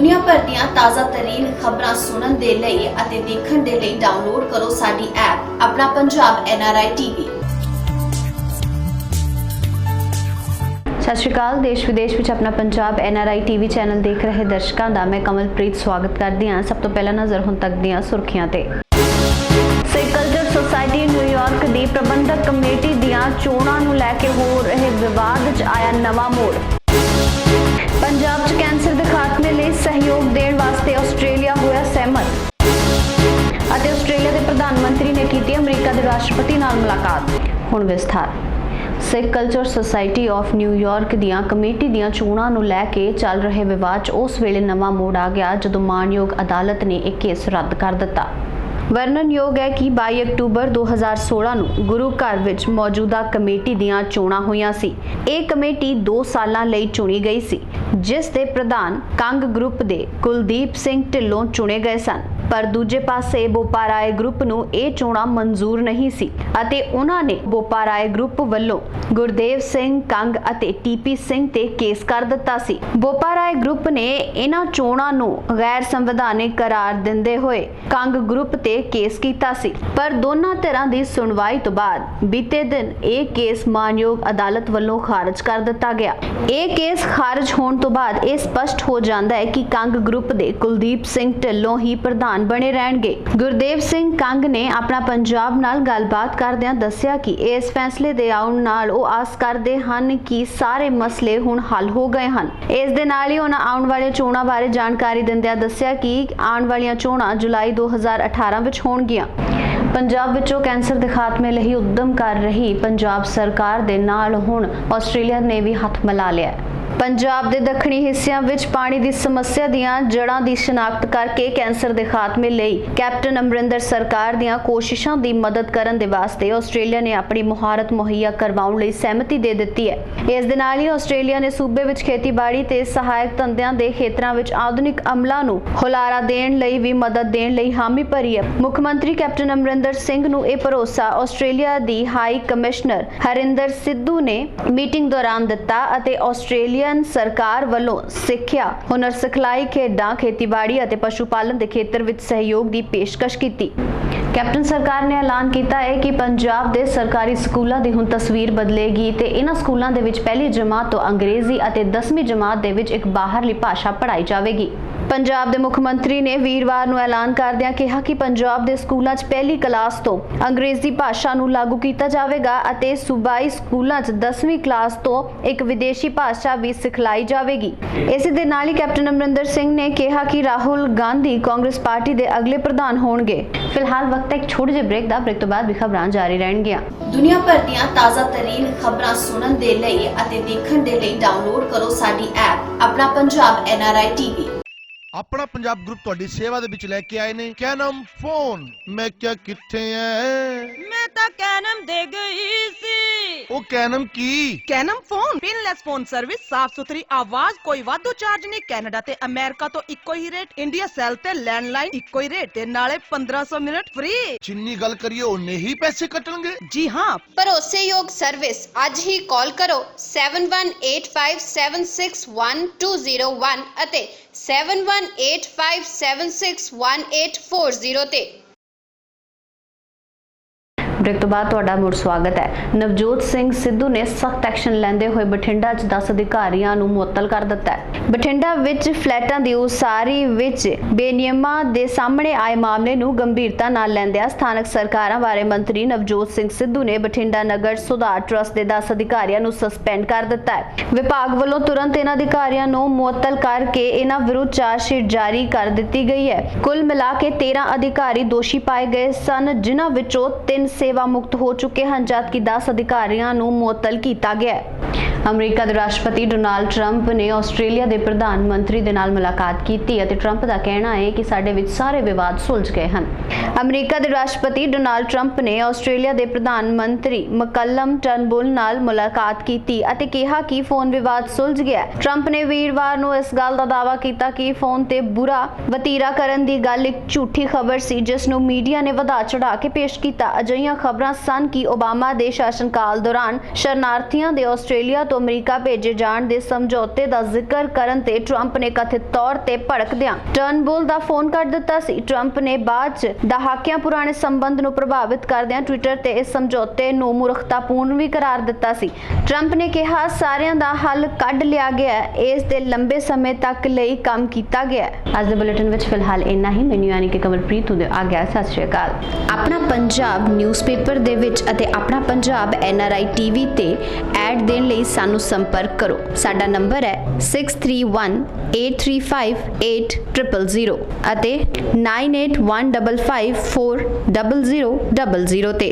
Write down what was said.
ਦੁਨੀਆ ਭਰ ਦੀਆਂ ਤਾਜ਼ਾ ਤਰੀਨ ਖਬਰਾਂ ਸੁਣਨ ਦੇ ਲਈ ਅਤੇ ਦੇਖਣ ਦੇ ਲਈ ਡਾਊਨਲੋਡ ਕਰੋ ਸਾਡੀ ਐਪ ਆਪਣਾ ਪੰਜਾਬ ਐਨਆਰਆਈ ਟੀਵੀ ਸਤਿ ਸ਼੍ਰੀ ਅਕਾਲ, ਦੇਸ਼ ਵਿਦੇਸ਼ ਵਿੱਚ ਆਪਣਾ ਪੰਜਾਬ ਐਨਆਰਆਈ ਟੀਵੀ ਚੈਨਲ ਦੇਖ ਰਹੇ ਦਰਸ਼ਕਾਂ ਦਾ ਮੈਂ ਕਮਲਪ੍ਰੀਤ ਸਵਾਗਤ ਕਰਦੀ ਹਾਂ। ਸਭ ਤੋਂ ਪਹਿਲਾਂ ਨਜ਼ਰ ਹੁਣ ਤੱਕ ਦੀਆਂ ਸੁਰਖੀਆਂ ਤੇ। ਸਿੱਖ ਸੁਸਾਇਟੀ ਨਿਊਯਾਰਕ ਦੀ ਪ੍ਰਬੰਧਕ ਕਮੇਟੀ ਦੀਆਂ ਚੋਣਾਂ ਨੂੰ ਲੈ ਕੇ ਹੋ ਰਹੇ ਵਿਵਾਦ 'ਚ ਆਇਆ ਨਵਾਂ ਮੋੜ। ਹੁਣ ਵਿਸਥਾਰ। Sikh culture society of New York ਦੀਆਂ ਕਮੇਟੀ ਦੀਆਂ ਚੋਣਾਂ ਨੂੰ ਲੈ ਕੇ ਚੱਲ ਰਹੇ ਵਿਵਾਦ 'ਚ ਉਸ ਵੇਲੇ ਨਵਾਂ ਮੋੜ ਆ ਗਿਆ ਜਦੋਂ ਮਾਨਯੋਗ ਅਦਾਲਤ ਨੇ ਇਹ ਕੇਸ ਰੱਦ ਕਰ ਦਿੱਤਾ। ਵਰਣਨਯੋਗ ਹੈ ਕਿ 22 ਅਕਤੂਬਰ 2016 ਨੂੰ ਗੁਰੂ ਘਰ ਵਿੱਚ ਮੌਜੂਦਾ ਕਮੇਟੀ ਦੀਆਂ ਚੋਣਾਂ ਹੋਈਆਂ ਸੀ। ਇਹ ਕਮੇਟੀ 2 ਸਾਲਾਂ ਲਈ ਚੁਣੀ ਗਈ ਸੀ, ਜਿਸ ਦੇ ਪ੍ਰਧਾਨ ਕੰਗ ਗਰੁੱਪ ਦੇ ਕੁਲਦੀਪ ਸਿੰਘ ਢਿੱਲੋਂ ਚੁਣੇ ਗਏ ਸਨ। ਪਰ ਦੂਜੇ ਪਾਸੇ ਬੋਪਾਰਾਏ ਗਰੁੱਪ ਨੂੰ ਇਹ ਚੋਣਾਂ ਮਨਜ਼ੂਰ ਨਹੀਂ ਸੀ ਅਤੇ ਉਹਨਾਂ ਨੇ ਬੋਪਾਰਾਏ ਗਰੁੱਪ ਵੱਲੋਂ ਗੁਰਦੇਵ ਸਿੰਘ, ਕੰਗ ਅਤੇ ਟੀਪੀ ਸਿੰਘ ਤੇ ਕੇਸ ਕਰ ਦਿੱਤਾ ਸੀ। ਬੋਪਾਰਾਏ ਗਰੁੱਪ ਨੇ ਇਹਨਾਂ ਚੋਣਾਂ ਨੂੰ ਗੈਰ ਸੰਵਿਧਾਨਿਕ ਕਰਾਰ ਦਿੰਦੇ ਹੋਏ ਕੰਗ ਗਰੁੱਪ ਤੇ ਕੇਸ ਕੀਤਾ ਸੀ। ਪਰ ਦੋਨਾਂ ਧਿਰਾਂ ਦੀ ਸੁਣਵਾਈ ਤੋਂ ਬਾਅਦ ਬੀਤੇ ਦਿਨ ਇਹ ਕੇਸ ਮਾਨਯੋਗ ਅਦਾਲਤ ਵੱਲੋਂ ਖਾਰਜ ਕਰ ਦਿੱਤਾ ਗਿਆ। ਇਹ ਕੇਸ ਖਾਰਜ ਹੋਣ ਤੋਂ ਬਾਅਦ ਇਹ ਸਪਸ਼ਟ ਹੋ ਜਾਂਦਾ ਹੈ ਕਿ ਕੰਗ ਗਰੁੱਪ ਦੇ ਕੁਲਦੀਪ ਸਿੰਘ ਢਿੱਲੋਂ ਹੀ ਪ੍ਰਧਾਨ ਬਣੇ ਰਹਿਣਗੇ। ਗੁਰਦੇਵ ਸਿੰਘ ਕੰਗ ਨੇ ਆਪਣਾ ਪੰਜਾਬ ਨਾਲ ਗੱਲਬਾਤ ਕਰਦਿਆਂ ਦੱਸਿਆ ਕਿ ਇਸ ਫੈਸਲੇ ਦੇ ਆਉਣ ਨਾਲ ਉਹ ਆਸ ਕਰਦੇ ਹਨ ਕਿ ਸਾਰੇ ਮਸਲੇ ਹੁਣ ਹੱਲ ਹੋ ਗਏ ਹਨ। ਇਸ ਦੇ ਨਾਲ ਹੀ ਉਹਨਾਂ ਆਉਣ ਵਾਲੀਆਂ ਚੋਣਾਂ ਬਾਰੇ ਜਾਣਕਾਰੀ ਦਿੰਦਿਆਂ ਦੱਸਿਆ ਕਿ ਆਉਣ ਵਾਲੀਆਂ ਚੋਣਾਂ ਜੁਲਾਈ 2018 ਵਿੱਚ ਹੋਣਗੀਆਂ। ਪੰਜਾਬ ਵਿੱਚੋਂ ਕੈਂਸਰ ਦੇ ਖਾਤਮੇ ਲਈ ਉਦਮ ਕਰ ਰਹੀ ਪੰਜਾਬ ਸਰਕਾਰ ਦੇ ਨਾਲ ਹੁਣ ਆਸਟ੍ਰੇਲੀਆ ਨੇ ਵੀ ਹੱਥ ਮਿਲਾ ਲਿਆ ਪੰਜਾਬ ਦੇ ਦੱਖਣੀ ਹਿੱਸਿਆਂ ਵਿੱਚ ਪਾਣੀ ਦੀ ਸਮੱਸਿਆ ਦੀਆਂ ਜੜ੍ਹਾਂ ਦੀ ਸ਼ਨਾਖਤ ਕਰਕੇ ਕੈਂਸਰ ਦੇ ਖਾਤਮੇ ਲਈ ਕੈਪਟਨ ਅਮਰਿੰਦਰ ਸਰਕਾਰ ਦੀਆਂ ਕੋਸ਼ਿਸ਼ਾਂ ਦੀ ਮਦਦ ਕਰਨ ਦੇ ਵਾਸਤੇ ਆਸਟ੍ਰੇਲੀਆ ਨੇ ਆਪਣੀ ਮੁਹਾਰਤ ਮੁਹੱਈਆ ਕਰਵਾਉਣ ਲਈ ਸਹਿਮਤੀ ਦੇ ਦਿੱਤੀ ਹੈ। ਇਸ ਦੇ ਨਾਲ ਹੀ ਆਸਟ੍ਰੇਲੀਆ ਨੇ ਸੂਬੇ ਵਿੱਚ ਖੇਤੀਬਾੜੀ ਤੇ ਸਹਾਇਕ ਧੰਦਿਆਂ ਦੇ ਖੇਤਰਾਂ ਵਿੱਚ ਆਧੁਨਿਕ ਅਮਲਾਂ ਨੂੰ ਹੁਲਾਰਾ ਦੇਣ ਲਈ ਵੀ ਮਦਦ ਦੇਣ ਲਈ ਹਾਮੀ ਭਰੀ ਹੈ। ਮੁੱਖ ਮੰਤਰੀ ਕੈਪਟਨ ਅਮਰਿੰਦਰ ਸਿੰਘ ਨੂੰ ਇਹ ਭਰੋਸਾ ਆਸਟ੍ਰੇਲੀਆ ਦੀ ਹਾਈ ਕਮਿਸ਼ਨਰ ਹਰਿੰਦਰ ਸਿੱਧੂ ਨੇ ਮੀਟਿੰਗ ਦੌਰਾਨ ਦਿੱਤਾ ਅਤੇ ਆਸਟ੍ਰੇਲੀਆ ਆਸਟ੍ਰੇਲੀਅਨ ਸਰਕਾਰ ਵੱਲੋਂ ਸਿੱਖਿਆ, ਹੁਨਰ ਸਿਖਲਾਈ, ਖੇਡਾਂ, ਖੇਤੀਬਾੜੀ ਅਤੇ ਪਸ਼ੂ ਪਾਲਣ ਦੇ ਖੇਤਰ ਵਿੱਚ ਸਹਿਯੋਗ ਦੀ ਪੇਸ਼ਕਸ਼ ਕੀਤੀ। ਕੈਪਟਨ ਸਰਕਾਰ ਨੇ ਐਲਾਨ ਕੀਤਾ ਹੈ ਕਿ ਪੰਜਾਬ ਦੇ ਸਰਕਾਰੀ ਸਕੂਲਾਂ ਦੀ ਹੁਣ ਤਸਵੀਰ ਬਦਲੇਗੀ ਤੇ ਇਹਨਾਂ ਸਕੂਲਾਂ ਦੇ ਵਿੱਚ ਪਹਿਲੀ ਜਮਾਤ ਤੋਂ ਅੰਗਰੇਜ਼ੀ ਅਤੇ 10ਵੀਂ ਜਮਾਤ ਦੇ ਵਿੱਚ ਇੱਕ ਬਾਹਰਲੀ ਭਾਸ਼ਾ ਪੜ੍ਹਾਈ ਜਾਵੇਗੀ। ਪੰਜਾਬ ਦੇ ਮੁੱਖ ਮੰਤਰੀ ਨੇ ਵੀਰਵਾਰ ਨੂੰ ਐਲਾਨ ਕਰਦਿਆਂ ਕਿਹਾ ਕਿ ਪੰਜਾਬ ਦੇ ਸਕੂਲਾਂ 'ਚ ਪਹਿਲੀ ਕਲਾਸ ਤੋਂ ਅੰਗਰੇਜ਼ੀ ਭਾਸ਼ਾ ਨੂੰ ਲਾਗੂ ਕੀਤਾ ਜਾਵੇਗਾ ਅਤੇ ਸੂਬਾਈ ਸਕੂਲਾਂ 'ਚ 10ਵੀਂ ਕਲਾਸ ਤੋਂ ਇੱਕ ਵਿਦੇਸ਼ੀ ਭਾਸ਼ਾ ਵੀ ਸਿਖਲਾਈ ਜਾਵੇਗੀ। ਇਸੇ ਦੇ ਨਾਲ ਹੀ ਕੈਪਟਨ ਅਮਰਿੰਦਰ ਸਿੰਘ ਨੇ ਕਿਹਾ ਕਿ ਰਾਹੁਲ ਗਾਂਧੀ ਕਾਂਗਰਸ ਪਾਰਟੀ ਦੇ ਅਗਲੇ ਪ੍ਰਧਾਨ ਹੋਣਗੇ। ਫਿਲਹਾਲ ਵਕਤ ਹੈ, ਇੱਕ ਛੋਟੇ ਜਿਹੇ ਬ੍ਰੇਕ ਦਾ। ਬ੍ਰੇਕ ਤੋਂ ਬਾਅਦ ਵੀ ਖਬਰਾਂ ਜਾਰੀ ਰਹਿਣਗੀਆਂ। ਦੁਨੀਆ ਭਰ ਦੀਆਂ ਤਾਜ਼ਾ ਤਰੀਨ ਖਬਰਾਂ ਸੁਣਨ ਦੇ ਲਈ ਅਤੇ ਦੇਖਣ ਦੇ ਲਈ ਡਾਊਨਲੋਡ ਕਰੋ ਸਾਡੀ ਐਪ ਆਪਣਾ ਪੰਜਾਬ ਐਨਆਰਆਈ ਟੀਵੀ ਆਪਣਾ ਪੰਜਾਬ ਗਰੁੱਪ ਤੁਹਾਡੀ ਸੇਵਾ ਦੇ ਵਿੱਚ ਲੈ ਕੇ ਆਏ ਨੇ। Canam phone. ਮੈਂ ਕਿਹਾ ਕਿੱਥੇ ਐ? ਮੈਂ ਤਾਂ ਕੈਨਮ ਦੇ ਗਈ। ਉਹ ਕੈਨਮ ਕੀ? Canam phone. Pinless phone service ਸਾਫ਼ ਸੁਥਰੀ ਆਵਾਜ਼ ਕੋਈ ਵਾਧੂ ਚਾਰਜ ਨਹੀਂ। ਕੈਨੇਡਾ ਤੇ ਅਮਰੀਕਾ ਤੋਂ ਇੱਕੋ ਹੀ ਰੇਟ ਇੰਡੀਆ ਸੈਲ ਤੇ ਲੈਂਡਲਾਈਨ ਇੱਕੋ ਹੀ ਰੇਟ ਤੇ ਨਾਲੇ 1500 ਮਿੰਟ ਫ੍ਰੀ ਜਿੰਨੀ ਗੱਲ ਕਰੀਏ ਉਨੇ ਹੀ ਪੈਸੇ ਕੱਟਣਗੇ। ਜੀ ਹਾਂ। ਭਰੋਸੇਯੋਗ ਸਰਵਿਸ ਅੱਜ ਹੀ ਕਾਲ ਕਰੋ 7185761201 ਅਤੇ 7185761840 ਤੇ। ਬ੍ਰੇਕ ਤੋਂ ਬਾਅਦ ਤੁਹਾਡਾ ਮੁੜ ਸਵਾਗਤ ਹੈ। ਨਵਜੋਤ ਸਿੰਘ ਸਿੱਧੂ ਨੇ ਸਖਤ ਐਕਸ਼ਨ ਲੈਂਦੇ ਹੋਏ ਬਠਿੰਡਾ 'ਚ 10 ਅਧਿਕਾਰੀਆਂ ਨੂੰ ਮੁਅੱਤਲ ਕਰ ਦਿੱਤਾ ਹੈ। ਬਠਿੰਡਾ ਵਿੱਚ ਫਲੈਟਾਂ ਦੀ ਉਸਾਰੀ ਵਿੱਚ ਬੇਨਿਯਮਾਂ ਦੇ ਸਾਹਮਣੇ ਆਏ ਮਾਮਲੇ ਨੂੰ ਗੰਭੀਰਤਾ ਨਾਲ ਲੈਂਦਿਆਂ ਸਥਾਨਕ ਸਰਕਾਰਾਂ ਬਾਰੇ ਮੰਤਰੀ ਨਵਜੋਤ ਸਿੰਘ ਸਿੱਧੂ ਨੇ ਬਠਿੰਡਾ ਨਗਰ ਸੁਧਾਰ ਟਰਸਟ ਦੇ 10 ਅਧਿਕਾਰੀਆਂ ਨੂੰ ਸਸਪੈਂਡ ਕਰ ਦਿੱਤਾ ਹੈ। ਵਿਭਾਗ ਵੱਲੋਂ ਤੁਰੰਤ ਇਹਨਾਂ ਅਧਿਕਾਰੀਆਂ ਨੂੰ ਮੁਅੱਤਲ ਕਰਕੇ ਇਹਨਾਂ ਵਿਰੁੱਧ ਚਾਰਜਸ਼ੀਟ ਜਾਰੀ ਕਰ ਦਿੱਤੀ ਗਈ ਹੈ। ਕੁੱਲ ਮਿਲਾ ਕੇ 13 ਅਧਿਕਾਰੀ ਦੋਸ਼ੀ ਪਾਏ ਗਏ ਸਨ, ਜਿਨ੍ਹਾਂ ਵਿੱਚੋਂ 3 ਸੇਵਾ ਮੁਕਤ ਹੋ ਚੁੱਕੇ ਹਨ ਜਦਕਿ 10 ਅਧਿਕਾਰੀਆਂ ਨੂੰ ਮੁਅੱਤਲ ਕੀਤਾ ਗਿਆ ਹੈ। ਅਮਰੀਕਾ ਦੇ ਰਾਸ਼ਟਰਪਤੀ ਡੋਨਾਲਡ ਟਰੰਪ ਨੇ ਆਸਟ੍ਰੇਲੀਆ ਦੇ ਪ੍ਰਧਾਨ ਮੰਤਰੀ ਦੇ ਨਾਲ ਮੁਲਾਕਾਤ ਕੀਤੀ ਅਤੇ ਟਰੰਪ ਦਾ ਕਹਿਣਾ ਹੈ ਕਿ ਸਾਡੇ ਵਿੱਚ ਸਾਰੇ ਵਿਵਾਦ ਸੁਲਝ ਗਏ ਹਨ ਅਮਰੀਕਾ ਦੇ ਰਾਸ਼ਟਰਪਤੀ ਡੋਨਾਲਡ ਟਰੰਪ ਨੇ ਆਸਟ੍ਰੇਲੀਆ ਦੇ ਪ੍ਰਧਾਨ ਮੰਤਰੀ ਮਕੱਲਮ ਟਰਨਬੁਲ ਨਾਲ ਮੁਲਾਕਾਤ ਕੀਤੀ ਅਤੇ ਕਿਹਾ ਕਿ ਫੋਨ ਵਿਵਾਦ ਸੁਲਝ ਗਿਆ ਹੈ। ਟਰੰਪ ਨੇ ਵੀਰਵਾਰ ਨੂੰ ਇਸ ਗੱਲ ਦਾ ਦਾਅਵਾ ਕੀਤਾ ਕਿ ਫੋਨ ਤੇ ਬੁਰਾ ਵਤੀਰਾ ਕਰਨ ਦੀ ਗੱਲ ਇੱਕ ਝੂਠੀ ਖਬਰ ਸੀ, ਜਿਸ ਨੂੰ ਮੀਡੀਆ ਨੇ ਵਧਾ ਚੜਾ ਕੇ ਪੇਸ਼ ਕੀਤਾ ਅਜਿਹੀਆਂ ਖਬਰਾਂ ਸਨ ਕਿ ਓਬਾਮਾ ਦੇ ਸ਼ਾਸਨਕਾਲ ਦੌਰਾਨ ਸ਼ਰਨਾਰਥੀਆਂ ਦੇ ਆਸਟ੍ਰੇਲੀਆ ਤੋਂ ਅਮਰੀਕਾ ਭੇਜੇ ਜਾਣ ਦੇ ਸਮਝੌਤੇ ਦਾ ਜ਼ਿਕਰ ਕਰਨ ਤੇ ਟਰੰਪ ਨੇ ਕਥਿਤ ਤੌਰ ਤੇ ਭੜਕਦਿਆਂ ਟਰਨਬੁਲ ਦਾ ਫੋਨ ਕੱਟ ਦਿੱਤਾ ਸੀ। ਟਰੰਪ ਨੇ ਬਾਅਦ ਚ ਦਹਾਕਿਆਂ ਪੁਰਾਣੇ ਸੰਬੰਧ ਨੂੰ ਪ੍ਰਭਾਵਿਤ ਕਰਦਿਆਂ ਟਵਿੱਟਰ ਤੇ ਇਸ ਸਮਝੌਤੇ ਨੂੰ ਮੂਰਖਤਾਪੂਰਨ ਵੀ ਕਰਾਰ ਦਿੱਤਾ ਸੀ। ਟਰੰਪ ਨੇ ਕਿਹਾ ਸਾਰਿਆਂ ਦਾ ਹੱਲ ਕੱਢ ਲਿਆ ਗਿਆ ਹੈ। ਇਸ ਦੇ ਲੰਬੇ ਸਮੇਂ ਤੱਕ ਲਈ ਕੰਮ ਕੀਤਾ ਗਿਆ ਹੈ। ਅੱਜ ਦੇ ਬੁਲੇਟਿਨ ਵਿੱਚ ਫਿਲਹਾਲ ਇੰਨਾ ਹੀ। ਮੈਨੂੰ ਯਾਨੀ ਕਿ ਕਮਲਪ੍ਰੀਤ ਨੂੰ ਆ ਗਿਆ। ਸਤਿ ਸ਼੍ਰੀ ਅਕਾਲ। ਆਪਣਾ ਪੰਜਾਬ ਨਿਊਜ਼ਪੇਪਰ ਦੇ ਵਿੱਚ ਅਤੇ ਆਪਣਾ ਪੰਜਾਬ ਐਨਆਰਆਈ ਟੀਵੀ ਤੇ ਐਡ ਦੇਣ ਲਈ ਸਾਨੂੰ ਸੰਪਰਕ ਕਰੋ। ਸਾਡਾ ਨੰਬਰ ਹੈ 6318358000 ਅਤੇ 9815540000 ਤੇ।